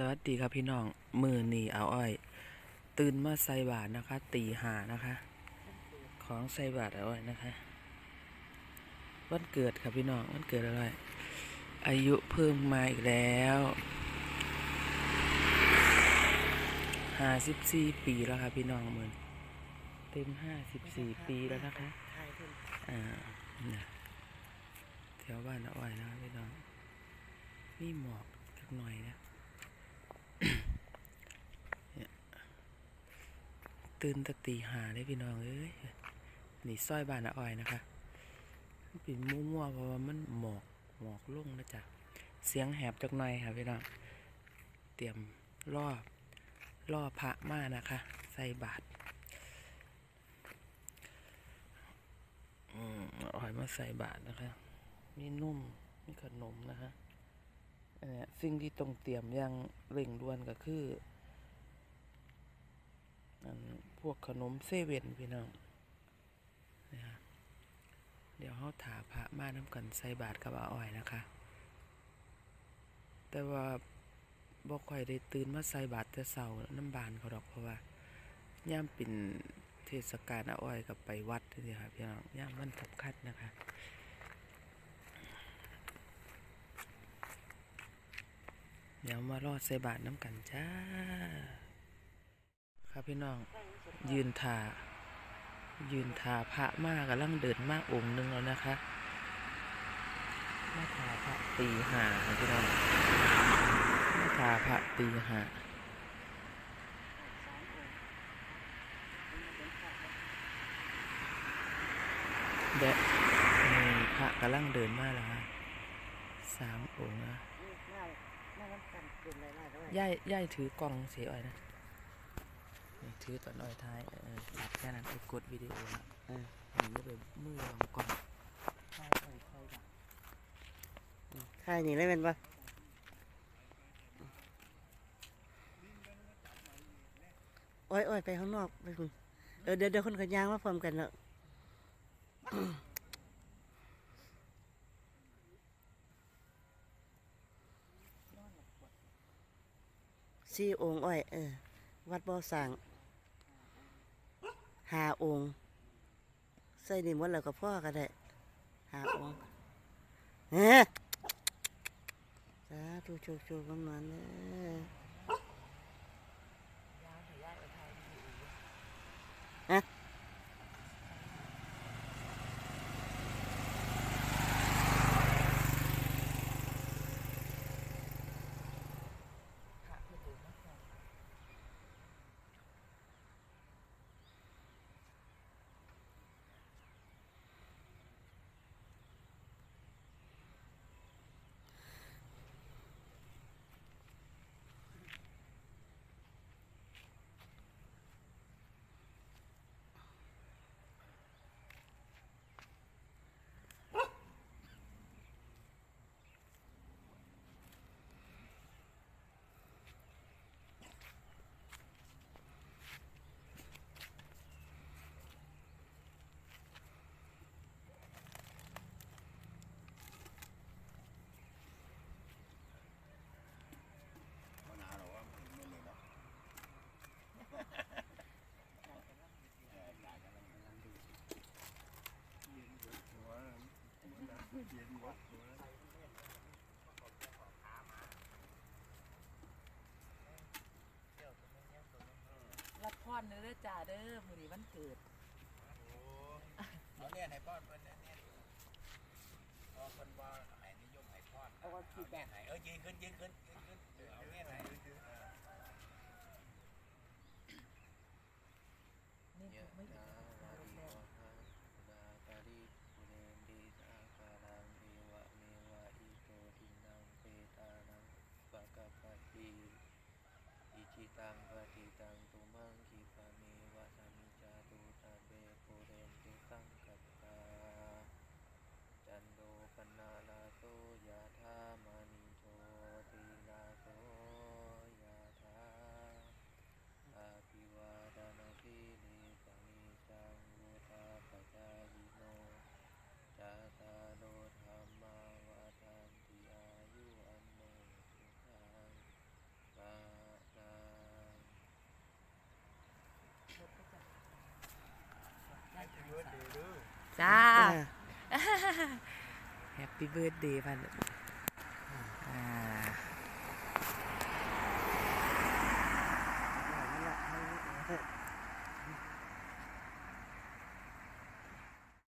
สวัสดีครับพี่น้องมือหนีเอาอ้อย ตื่นมาใส่บาทนะคะ ตีหานะคะ ของใส่บาทเอาอ้อยนะคะ วันเกิดครับพี่น้องวันเกิดอะไรอายุเพิ่มมาอีกแล้วห้าสิบสี่ปีแล้วครับพี่น้องเหมือนเต็มห้าสิบสี่ปีแล้วนะคะอ่าแถวบ้านเอาอ้อยนะพี่น้องมีหมอกสักหน่อยนะ เนี่ย ตื่นตะตีหาได้พี่น้องเอ้ยนี่ซอยบ้านอ้อยนะคะเป็นมั่วๆเพราะว่ามันหมอกหมอกลุ่งนะจ๊ะเสียงแหบจักหน่อยค่ะพี่น้องเตรียมล่อล่อพระมานะคะ ใส่บาตรอืมอาหอยมาใส่บาทนะคะ มีนุ่มมีขนมนะคะอันเนี้ยสิ่งที่ต้องเตรียมอย่างเร่งด่วนก็คือ อันพวกขนมเซเว่นพี่น้องนี่ค่ะเดี๋ยวเขาถาพระมาน้ำกันใส่บาทกับอาอ้อยนะคะ แต่ว่าบ่ค่อยได้ตื่นมาใส่บาตรแต่เช้าน้ำบานเขาดอกเพราะว่าย่ามเป็นเทศกาลอ้อยกับไปวัดนี่ครับพี่น้องย่ามมันสำคัญนะคะเดี๋ยวมารอดใส่บาทน้ำกันจ้า ครับพี่น้อง ยืนทายืนทาพระมากกำลังเดินมากองค์หนึงแล้วนะคะมาทาพระตีหาค่ะพี่น้องมาทาพระตีหาแดะนี่พระกำลังเดินมาแล้วค่ะสามองค์นะนี่หน้าหน้าน้ำกันเกินไรๆแล้วย่ายย่ายถือกล่องเสียอ้อยนะนี่ ถือตอนอ้อยท้ายเออตัดแค่นั้นไปกดวิดีโอนะเออมันก็แบบมือวางก่องถ่ายถ่ายถ่ายแบบถ่ายนี่เลยเป็นปะโอ้ยโอ้ยไปข้างนอกไปคุณเออเดี๋ยวเดี๋ยวคนกันยางมาพร้อมกันแล้วสี่องค์อ้อย เออ วัดบ่อสร้าง หาองค์ใส่นี่หมดแล้วก็พ่อก็ได้หาองค์เฮ้สาธุโชคโชคประมาเนี่ยะ รับพรเด้อจ่าเด้อมื้อนี้วันเกิดเอาเนี่ยให้ป้อนเพิ่นเนี่ยเนี่ยพอเพิ่นว่าให้นิยมให้ป้อนเอาว่าคิดแบบไหนเออยืนขึ้นยืนขึ้นยืนขึ้นเออเอาเนี่ยไหนนี่ไม่ได้ อิจิตังปฏิตังตุมังคิปะเมวะสามิจาตุตาเบปุเรนติสังกัปปาจันโดปนาลาโตยะธามณิโชติลาโตยะธาอาภิวาดานาทีลิสนิจังวุธาปจายิโนจาตาโลธรรมาวาทานติอายุอันโนสุขัง ภา จ้าจ้า แฮปปี้เบิร์ดเดย์พัน